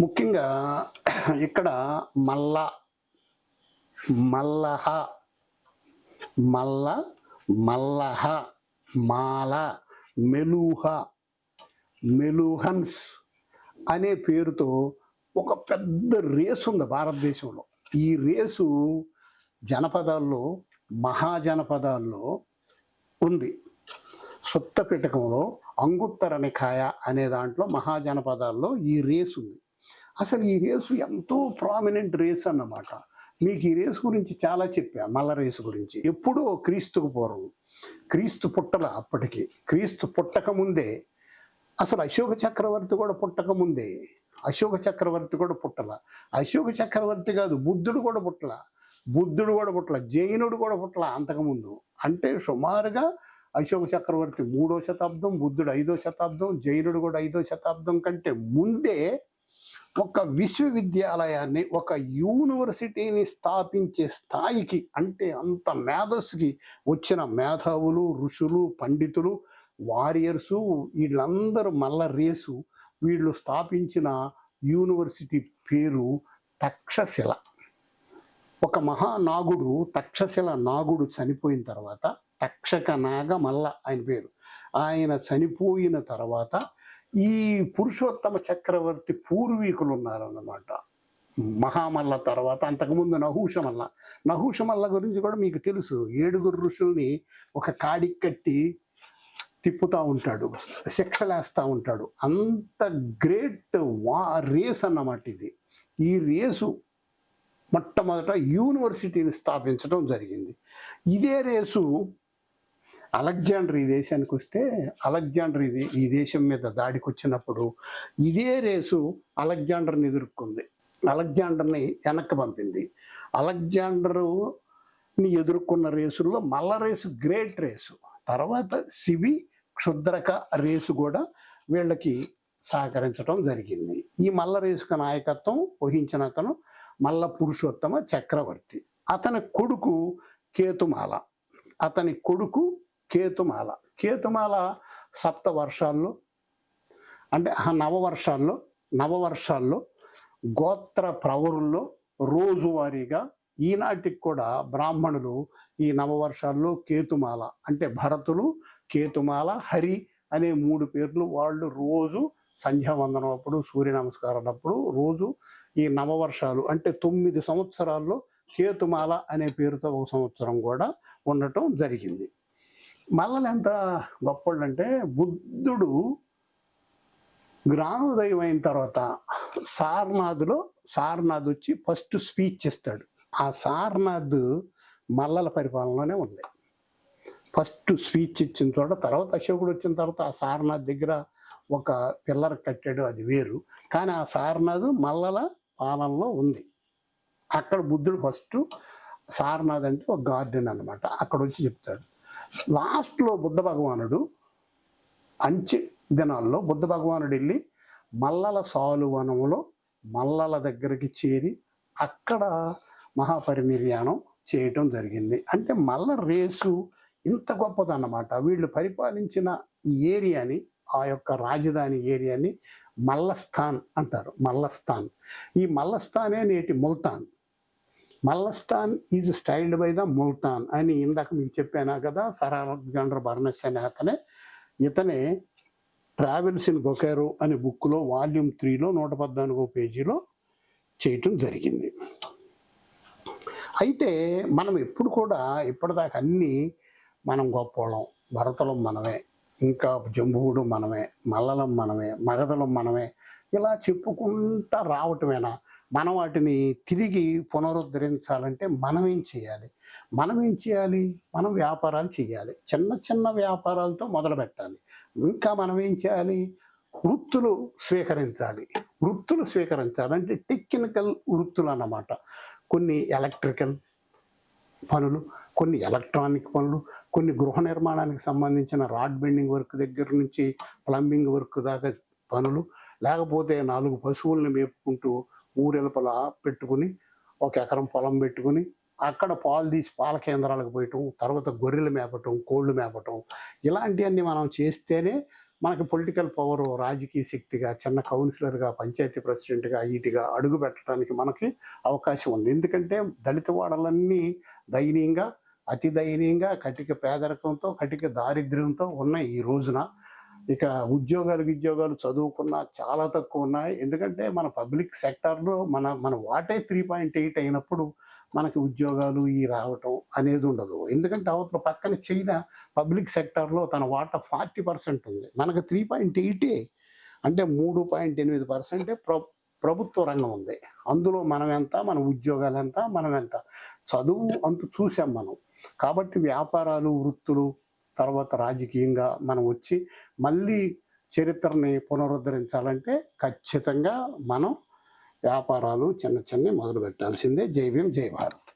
ముఖ్యంగా ఇక్కడ మల్ల మల్లహ మల్ల మల్లహ మాల మెలూహ మెలూహన్స్ అనే పేరుతో ఒక పెద్ద రేసు ఉంది భారతదేశంలో. ఈ రేసు జనపదాల్లో మహాజనపదాల్లో ఉంది. సుత్త పిటకంలో అంగుత్తర అనే దాంట్లో మహాజనపదాల్లో ఈ రేసు ఉంది. అసలు ఈ రేసు ఎంతో ప్రామినెంట్ రేస్ అన్నమాట. మీకు ఈ రేసు గురించి చాలా చెప్పా మల్ల రేసు గురించి. ఎప్పుడో క్రీస్తుకు పూర్వం క్రీస్తు పుట్టల అప్పటికి క్రీస్తు పుట్టక ముందే అసలు అశోక చక్రవర్తి కూడా పుట్టక ముందే అశోక చక్రవర్తి కూడా పుట్టల. అశోక చక్రవర్తి కాదు బుద్ధుడు కూడా పుట్టల. బుద్ధుడు కూడా పుట్టల జైనుడు కూడా పుట్టల అంతకుముందు. అంటే సుమారుగా అశోక చక్రవర్తి మూడో శతాబ్దం బుద్ధుడు ఐదో శతాబ్దం జైనుడు కూడా ఐదో శతాబ్దం కంటే ముందే ఒక విశ్వవిద్యాలయాన్ని ఒక యూనివర్సిటీని స్థాపించే స్థాయికి అంటే అంత మేధస్సుకి వచ్చిన మేధావులు ఋషులు పండితులు వారియర్సు వీళ్ళందరూ మల్ల రేసు వీళ్ళు స్థాపించిన యూనివర్సిటీ పేరు తక్షశిల. ఒక మహానాగుడు తక్షశిల నాగుడు చనిపోయిన తర్వాత తక్షక నాగ మల్ల ఆయన పేరు. ఆయన చనిపోయిన తర్వాత ఈ పురుషోత్తమ చక్రవర్తి పూర్వీకులు ఉన్నారన్నమాట మహామల్ల తర్వాత అంతకుముందు నహూషమల్ల. నహూషమల్ల గురించి కూడా మీకు తెలుసు. ఏడుగురు ఋషుల్ని ఒక కాడికి కట్టి తిప్పుతూ ఉంటాడు. శిక్షలేస్తూ ఉంటాడు. అంత గ్రేట్ వా రేస్ అన్నమాట ఇది. ఈ రేసు మొట్టమొదట యూనివర్సిటీని స్థాపించడం జరిగింది. ఇదే రేసు అలెగ్జాండర్ ఈ దేశానికి వస్తే అలెగ్జాండర్ ఇది ఈ దేశం మీద దాడికి వచ్చినప్పుడు ఇదే రేసు అలెగ్జాండర్ని ఎదుర్కొంది. అలెగ్జాండర్ని వెనక్కి పంపింది. అలెగ్జాండర్ని ఎదుర్కొన్న రేసుల్లో మల్ల రేసు గ్రేట్ రేసు. తర్వాత సివి క్షుద్రక రేసు కూడా వీళ్ళకి సహకరించడం జరిగింది. ఈ మల్ల రేసుకు నాయకత్వం వహించిన అతను మల్ల పురుషోత్తమ చక్రవర్తి. అతని కొడుకు కేతుమాల. అతని కొడుకు కేతుమాల. కేతుమాల సప్త వర్షాల్లో అంటే ఆ నవవర్షాల్లో నవవర్షాల్లో గోత్ర ప్రవరుల్లో రోజువారీగా ఈనాటికి కూడా బ్రాహ్మణులు ఈ నవవర్షాల్లో కేతుమాల అంటే భరతులు కేతుమాల హరి అనే మూడు పేర్లు వాళ్ళు రోజు సంధ్యావందనం అప్పుడు సూర్య నమస్కారం అప్పుడు రోజు ఈ నవవర్షాలు అంటే తొమ్మిది సంవత్సరాల్లో కేతుమాల అనే పేరుతో ఒక సంవత్సరం కూడా ఉండటం జరిగింది. మల్లలు ఎంత గొప్పళ్ళు అంటే బుద్ధుడు జ్ఞానోదయం అయిన తర్వాత సార్నాథ్లో సార్నాథ్ వచ్చి ఫస్ట్ స్పీచ్ ఇస్తాడు. ఆ సార్నాథ్ మల్లల పరిపాలనలోనే ఉంది. ఫస్ట్ స్పీచ్ ఇచ్చిన చోట తర్వాత అశోకుడు వచ్చిన తర్వాత ఆ సారనాథ్ దగ్గర ఒక పిల్లర్ కట్టాడు అది వేరు. కానీ ఆ సారనాథ్ మల్లల పాలనలో ఉంది. అక్కడ బుద్ధుడు ఫస్ట్ సారనాథ్ అంటే ఒక గార్డెన్ అన్నమాట. అక్కడ వచ్చి చెప్తాడు. లాస్ట్లో బుద్ధ భగవానుడు అంచె దినాల్లో బుద్ధ భగవానుడు వెళ్ళి మల్లల సాలువనంలో మల్లల దగ్గరికి చేరి అక్కడ మహాపరినిర్యాణం చేయటం జరిగింది. అంటే మల్ల రేసు ఇంత గొప్పదన్నమాట. వీళ్ళు పరిపాలించిన ఈ ఏరియాని ఆ యొక్క రాజధాని ఏరియాని మల్లస్థాన్ అంటారు. మల్లస్థాన్. ఈ మల్లస్థానే నేటి Multan. Mallasthan is styled by the Multan అని ఇందాక మీకు చెప్పానా కదా సర్ అలెగ్జాండర్ బర్నస్ అనే అతనే. ఇతనే ట్రావెల్స్ ఇన్ గొకేరో అనే బుక్లో వాల్యూమ్ త్రీలో నూట పద్నాలుగో పేజీలో చేయటం జరిగింది. అయితే మనం ఎప్పుడు కూడా ఇప్పటిదాకా అన్నీ మనం గొప్పవాళ్ళం. భరతలం మనమే ఇంకా జంబువుడు మనమే మల్లలం మనమే మగధలం మనమే ఇలా చెప్పుకుంటా రావటమేనా? మనం వాటిని తిరిగి పునరుద్ధరించాలంటే మనం ఏం చేయాలి? మనం ఏం చేయాలి? మనం వ్యాపారాలు చేయాలి. చిన్న చిన్న వ్యాపారాలతో మొదలు పెట్టాలి. ఇంకా మనం ఏం చేయాలి? వృత్తులు స్వీకరించాలి. వృత్తులు స్వీకరించాలి అంటే టెక్నికల్ వృత్తులు అన్నమాట. కొన్ని ఎలక్ట్రికల్ పనులు కొన్ని ఎలక్ట్రానిక్ పనులు కొన్ని గృహ నిర్మాణానికి సంబంధించిన రాడ్ బెండింగ్ వర్క్ దగ్గర నుంచి ప్లంబింగ్ వర్క్ దాకా పనులు లేకపోతే నాలుగు పశువుల్ని మేపుకుంటూ ఊరెలపల పెట్టుకుని ఒక ఎకరం పొలం పెట్టుకుని అక్కడ పాలు తీసి పాల కేంద్రాలకు పోయటం తర్వాత గొర్రెలు మేపటం కోళ్ళు మేపటం ఇలాంటివన్నీ మనం చేస్తేనే మనకి పొలిటికల్ పవర్ రాజకీయ శక్తిగా చిన్న కౌన్సిలర్గా పంచాయతీ ప్రెసిడెంట్గా వీటిగా అడుగు పెట్టడానికి మనకి అవకాశం ఉంది. ఎందుకంటే దళిత వాడలన్నీ దయనీయంగా అతి దయనీయంగా కటిక పేదరికంతో కటిక దారిద్ర్యంతో ఉన్నాయి ఈ రోజున ఇక ఉద్యోగాలు ఉద్యోగాలు చదువుకున్న చాలా తక్కువ ఉన్నాయి. ఎందుకంటే మన పబ్లిక్ సెక్టార్లో మన మన వాటే త్రీ పాయింట్ ఎయిట్ అయినప్పుడు మనకి ఉద్యోగాలు ఈ రావటం అనేది ఉండదు. ఎందుకంటే అవతల పక్కన చైనా పబ్లిక్ సెక్టార్లో తన వాట ఫార్టీ పర్సెంట్ ఉంది. మనకు త్రీ పాయింట్ ఎయిటే అంటే మూడు పాయింట్ ఎనిమిది పర్సెంటే ప్ర ప్రభుత్వ రంగం ఉంది. అందులో మనం ఎంత మన ఉద్యోగాలు ఎంత మనం ఎంత. చదువు అంత చూసాం మనం. కాబట్టి వ్యాపారాలు వృత్తులు తర్వాత రాజకీయంగా మనం వచ్చి మళ్ళీ చరిత్రని పునరుద్ధరించాలంటే ఖచ్చితంగా మనం వ్యాపారాలు చిన్న చిన్న మొదలు పెట్టాల్సిందే జై భీం జై భారత్.